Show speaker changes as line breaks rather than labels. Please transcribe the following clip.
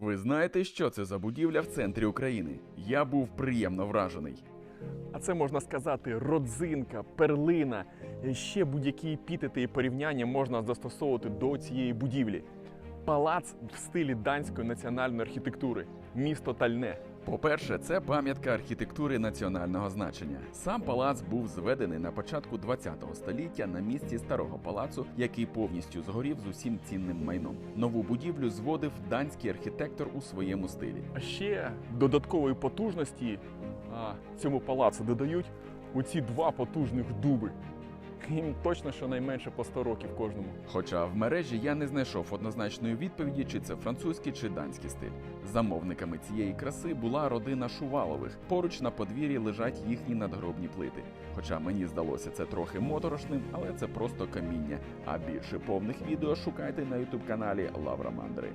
Ви знаєте, що це за будівля в центрі України? Я був приємно вражений.
А це можна сказати родзинка, перлина. Ще будь-які епітети і порівняння можна застосовувати до цієї будівлі. Палац в стилі данської національної архітектури, місто Тальне.
По-перше, це пам'ятка архітектури національного значення. Сам палац був зведений на початку ХХ століття на місці старого палацу, який повністю згорів з усім цінним майном. Нову будівлю зводив данський архітектор у своєму стилі.
А ще додаткової потужності а, цьому палацу додають оці два потужних дуби. Їм точно щонайменше по 100 років кожному.
Хоча в мережі я не знайшов однозначної відповіді, чи це французький чи данський стиль. Замовниками цієї краси була родина Шувалових. Поруч на подвір'ї лежать їхні надгробні плити. Хоча мені здалося це трохи моторошним, але це просто каміння. А більше повних відео шукайте на ютуб каналі Лавра Мандри.